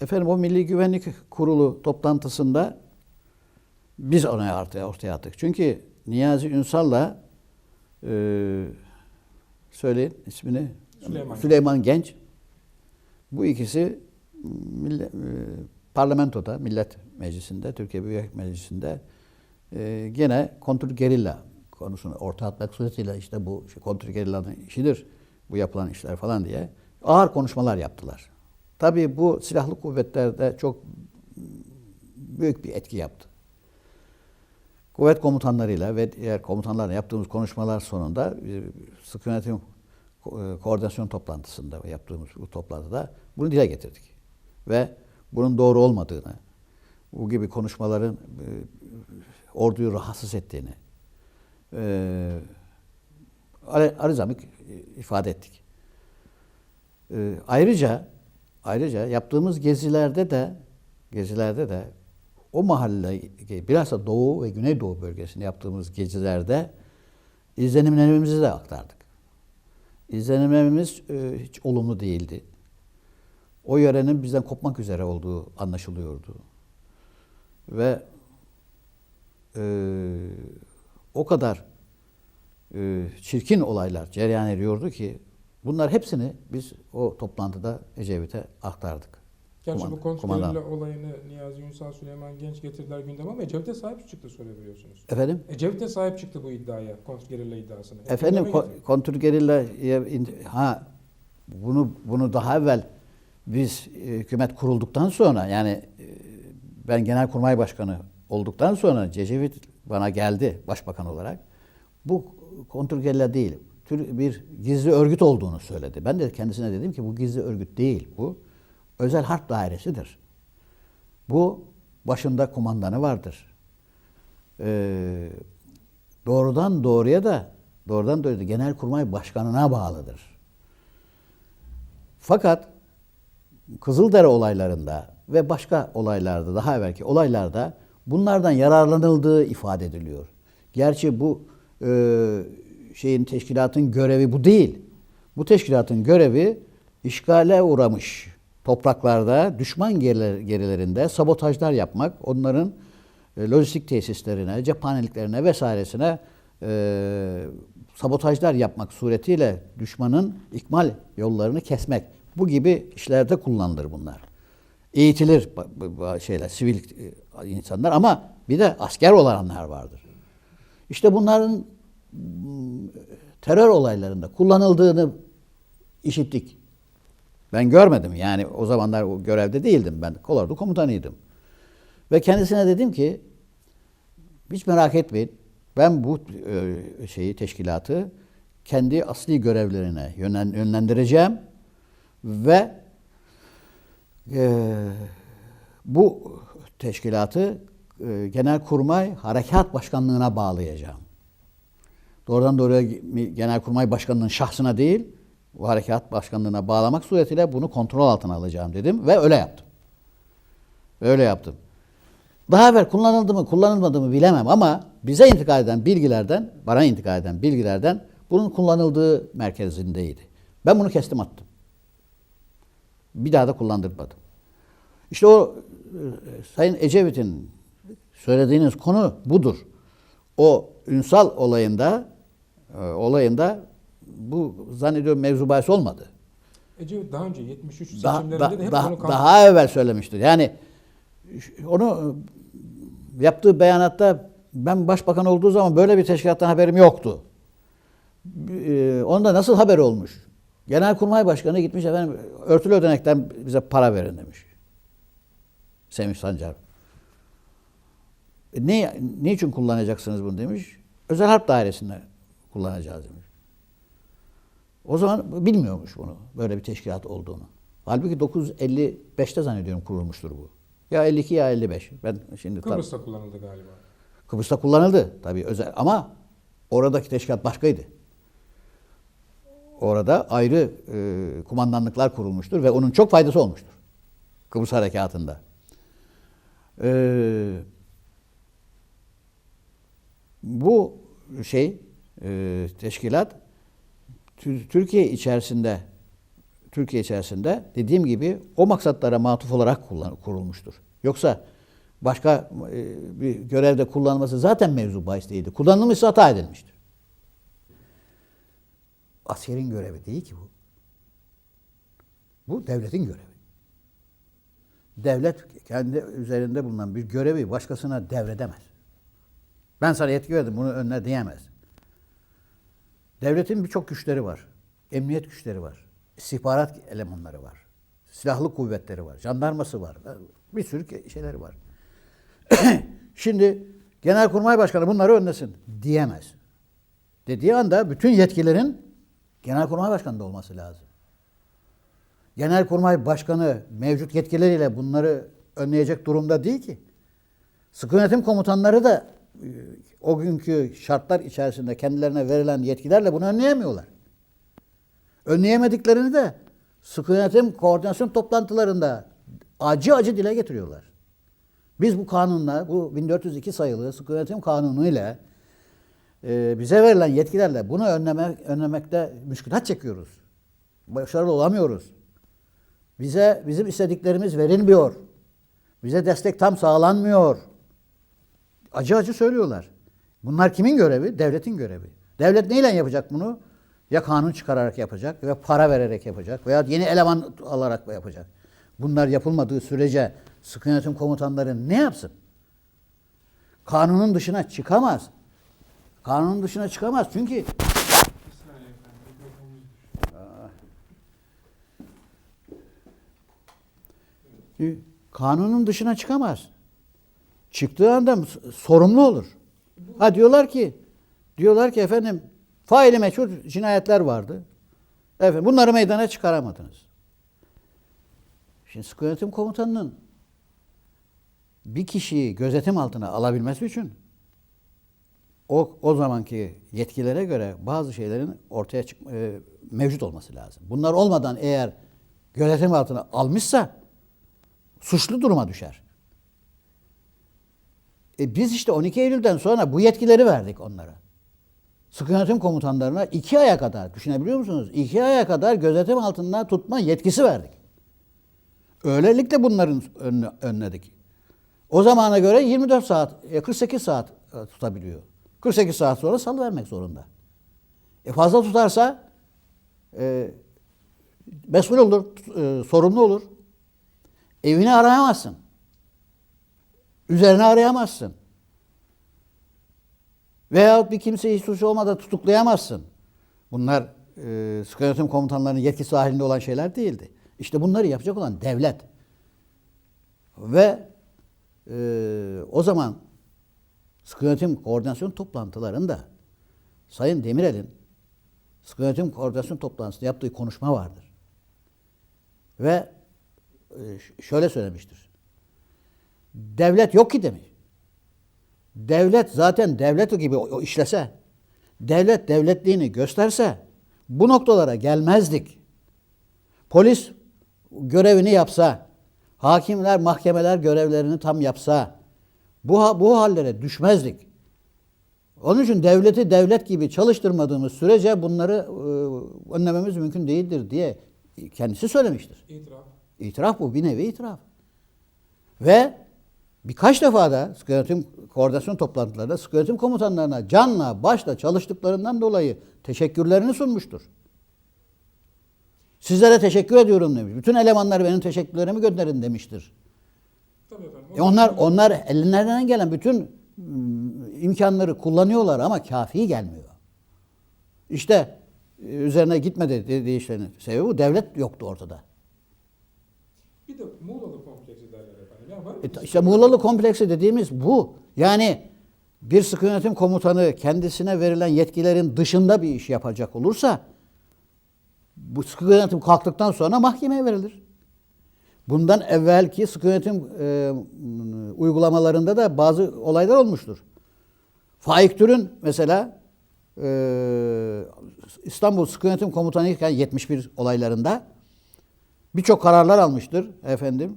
efendim o Milli Güvenlik Kurulu toplantısında biz onu ortaya, ortaya attık. Çünkü Niyazi Ünsal'la e, söyleyin ismini Süleyman. Süleyman Genç bu ikisi mille, e, parlamentoda, Millet Meclisi'nde, Türkiye Büyük Meclisi'nde e, gene kontrgerilla konusunu ortaya atmak suretiyle işte bu kontrgerillanın işidir bu yapılan işler falan diye ağır konuşmalar yaptılar. Tabii bu silahlı kuvvetlerde çok büyük bir etki yaptı. Kuvvet komutanlarıyla ve diğer komutanlarla yaptığımız konuşmalar sonunda e, sıkı yönetim e, koordinasyon toplantısında yaptığımız bu toplantıda bunu dile getirdik. Ve bunun doğru olmadığını, bu gibi konuşmaların e, orduyu rahatsız ettiğini ar- arizamik ifade ettik. Ayrıca ayrıca yaptığımız gezilerde de gezilerde de o mahalle bilhassa Doğu ve Güneydoğu bölgesinde yaptığımız gezilerde izlenimlerimizi de aktardık. İzlenimlerimiz e, hiç olumlu değildi. O yörenin bizden kopmak üzere olduğu anlaşılıyordu. Ve e, o kadar e, çirkin olaylar cereyan ediyordu ki bunlar hepsini biz o toplantıda Ecevit'e aktardık. Gerçi Kuman- bu kontrgerilla olayını Niyazi Ünsal Süleyman Genç getirdiler gündeme ama Ecevit'e sahip çıktı söyleyebiliyorsunuz. Efendim? Ecevit'e sahip çıktı bu iddiaya, kontrgerilla iddiasını. Efendim Gündeme ko- kontrgerilla ha bunu bunu daha evvel biz e, hükümet kurulduktan sonra yani e, ben Genelkurmay Başkanı olduktan sonra Cecevit bana geldi başbakan olarak. Bu kontrgerilla değil. Tür bir gizli örgüt olduğunu söyledi. Ben de kendisine dedim ki bu gizli örgüt değil. Bu özel harp dairesidir. Bu başında kumandanı vardır. Ee, doğrudan doğruya da doğrudan doğruya da Genelkurmay Başkanı'na bağlıdır. Fakat Kızıldere olaylarında ve başka olaylarda, daha evvelki olaylarda bunlardan yararlanıldığı ifade ediliyor. Gerçi bu e, şeyin teşkilatın görevi bu değil. Bu teşkilatın görevi işgale uğramış topraklarda, düşman geriler- gerilerinde sabotajlar yapmak, onların e, lojistik tesislerine, cephaneliklerine vesairesine e, sabotajlar yapmak suretiyle düşmanın ikmal yollarını kesmek. Bu gibi işlerde kullanılır bunlar. Eğitilir şeyler, sivil e, insanlar ama bir de asker olanlar vardır. İşte bunların terör olaylarında kullanıldığını işittik. Ben görmedim yani o zamanlar o görevde değildim ben. Kolordu komutanıydım. Ve kendisine dedim ki hiç merak etmeyin. Ben bu e, şeyi teşkilatı kendi asli görevlerine yönlen- yönlendireceğim ve e, bu teşkilatı e, Genelkurmay Harekat Başkanlığı'na bağlayacağım. Doğrudan doğruya Genelkurmay Başkanlığı'nın şahsına değil, bu harekat başkanlığına bağlamak suretiyle bunu kontrol altına alacağım dedim ve öyle yaptım. Öyle yaptım. Daha evvel kullanıldı mı kullanılmadı mı bilemem ama bize intikal eden bilgilerden, bana intikal eden bilgilerden bunun kullanıldığı merkezindeydi. Ben bunu kestim attım. Bir daha da kullandırmadım. İşte o e, Sayın Ecevit'in söylediğiniz konu budur. O Ünsal olayında e, olayında bu zannediyorum mevzu bahis olmadı. Ecevit daha önce 73 Daha, seçimlerinde da- de hep daha, kaldı. daha evvel söylemiştir. Yani onu e, yaptığı beyanatta ben başbakan olduğu zaman böyle bir teşkilattan haberim yoktu. E, onda nasıl haber olmuş? Genelkurmay Başkanı gitmiş efendim örtülü ödenekten bize para verin demiş. Semih Sancar. E, ne, niçin kullanacaksınız bunu demiş. Özel harp dairesinde kullanacağız demiş. O zaman bilmiyormuş bunu. Böyle bir teşkilat olduğunu. Halbuki 955'te zannediyorum kurulmuştur bu. Ya 52 ya 55. Ben şimdi Kıbrıs'ta kullanıldı galiba. Kıbrıs'ta kullanıldı tabii özel ama oradaki teşkilat başkaydı. Orada ayrı e, kumandanlıklar kurulmuştur ve onun çok faydası olmuştur. Kıbrıs harekatında. E, bu şey e, teşkilat Tür- Türkiye içerisinde Türkiye içerisinde dediğim gibi o maksatlara matuf olarak kurulmuştur. Yoksa başka e, bir görevde kullanılması zaten mevzu bahis değildi. Kullanılmışsa hata edilmiştir. Askerin görevi değil ki bu. Bu devletin görevi. Devlet kendi üzerinde bulunan bir görevi başkasına devredemez. Ben sana yetki verdim bunu önüne diyemez. Devletin birçok güçleri var. Emniyet güçleri var. istihbarat elemanları var. Silahlı kuvvetleri var. Jandarması var. Bir sürü şeyleri var. Şimdi Genelkurmay Başkanı bunları önlesin diyemez. Dediği anda bütün yetkilerin Genelkurmay Başkanı'nda olması lazım. Genelkurmay Başkanı mevcut yetkileriyle bunları önleyecek durumda değil ki. Sıkı yönetim komutanları da o günkü şartlar içerisinde kendilerine verilen yetkilerle bunu önleyemiyorlar. Önleyemediklerini de sıkı yönetim koordinasyon toplantılarında acı acı dile getiriyorlar. Biz bu kanunla, bu 1402 sayılı sıkı yönetim kanunu ile e, bize verilen yetkilerle bunu önleme, önlemekte müşkülat çekiyoruz. Başarılı olamıyoruz. Bize bizim istediklerimiz verilmiyor. Bize destek tam sağlanmıyor. Acı acı söylüyorlar. Bunlar kimin görevi? Devletin görevi. Devlet neyle yapacak bunu? Ya kanun çıkararak yapacak ve para vererek yapacak veya yeni eleman alarak yapacak. Bunlar yapılmadığı sürece sıkı yönetim komutanları ne yapsın? Kanunun dışına çıkamaz. Kanunun dışına çıkamaz çünkü kanunun dışına çıkamaz. Çıktığı anda sorumlu olur. Ha diyorlar ki diyorlar ki efendim faili meçhul cinayetler vardı. Efendim bunları meydana çıkaramadınız. Şimdi sıkı yönetim komutanının bir kişiyi gözetim altına alabilmesi için o, o zamanki yetkilere göre bazı şeylerin ortaya çık, e, mevcut olması lazım. Bunlar olmadan eğer gözetim altına almışsa suçlu duruma düşer. E biz işte 12 Eylül'den sonra bu yetkileri verdik onlara. Sıkı yönetim komutanlarına iki aya kadar, düşünebiliyor musunuz? İki aya kadar gözetim altında tutma yetkisi verdik. Öylelikle bunların önledik. O zamana göre 24 saat, e, 48 saat e, tutabiliyor. 48 saat sonra salı vermek zorunda. E fazla tutarsa e, mesul olur, e, sorumlu olur. Evini arayamazsın. Üzerine arayamazsın. Veyahut bir kimseyi suç olmadan tutuklayamazsın. Bunlar e, sıkı komutanlarının yetkisi halinde olan şeyler değildi. İşte bunları yapacak olan devlet. Ve e, o zaman sıkı koordinasyon toplantılarında Sayın Demirel'in sıkı koordinasyon toplantısında yaptığı konuşma vardır. Ve e, şöyle söylemiştir. Devlet yok ki demiş. Devlet zaten devlet gibi işlese, devlet devletliğini gösterse bu noktalara gelmezdik. Polis görevini yapsa, hakimler, mahkemeler görevlerini tam yapsa bu bu hallere düşmezdik. Onun için devleti devlet gibi çalıştırmadığımız sürece bunları e, önlememiz mümkün değildir diye kendisi söylemiştir. İtiraf. İtiraf bu bir nevi itiraf. Ve birkaç defa da yönetim koordinasyon toplantılarında yönetim komutanlarına canla başla çalıştıklarından dolayı teşekkürlerini sunmuştur. Sizlere teşekkür ediyorum demiş. Bütün elemanlar benim teşekkürlerimi gönderin demiştir. Tabii efendim. E onlar onlar ellerinden gelen bütün mm, imkanları kullanıyorlar ama kafi gelmiyor. İşte e, üzerine gitmedi dediği işlerin sebebi bu. Devlet yoktu ortada. Bir de Muğla'lı kompleksi derler efendim. Ya var mı? E, işte Muğlalı kompleksi dediğimiz bu. Yani bir sıkı yönetim komutanı kendisine verilen yetkilerin dışında bir iş yapacak olursa bu sıkı yönetim kalktıktan sonra mahkemeye verilir. Bundan evvelki sıkı yönetim e, uygulamalarında da bazı olaylar olmuştur. Faik Türün mesela e, İstanbul Sıkı Yönetim Komutanı iken 71 olaylarında birçok kararlar almıştır efendim.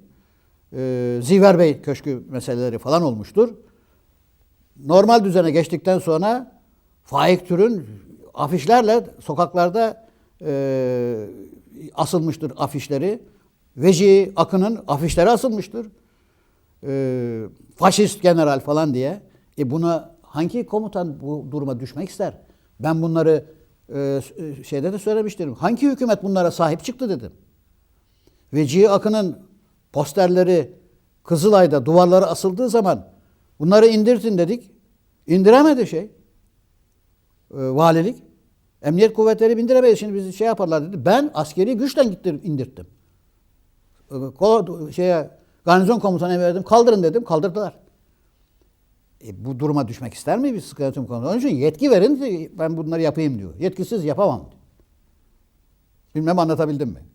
Ee, Ziver Bey Köşkü meseleleri falan olmuştur. Normal düzene geçtikten sonra Faik Türün afişlerle sokaklarda e, asılmıştır afişleri. Veci Akın'ın afişleri asılmıştır. Ee, faşist general falan diye. E buna hangi komutan bu duruma düşmek ister? Ben bunları e, şeyde de söylemiştim. Hangi hükümet bunlara sahip çıktı dedim. Vecihi Akın'ın posterleri Kızılay'da duvarlara asıldığı zaman bunları indirtin dedik. İndiremedi şey. E, valilik. Emniyet kuvvetleri bindiremedi. Şimdi bizi şey yaparlar dedi. Ben askeri güçle gittim indirttim. E, şeye garnizon komutanı verdim. Kaldırın dedim. Kaldırdılar. E, bu duruma düşmek ister mi bir yönetim konusu? Onun için yetki verin ben bunları yapayım diyor. Yetkisiz yapamam. Bilmem anlatabildim mi?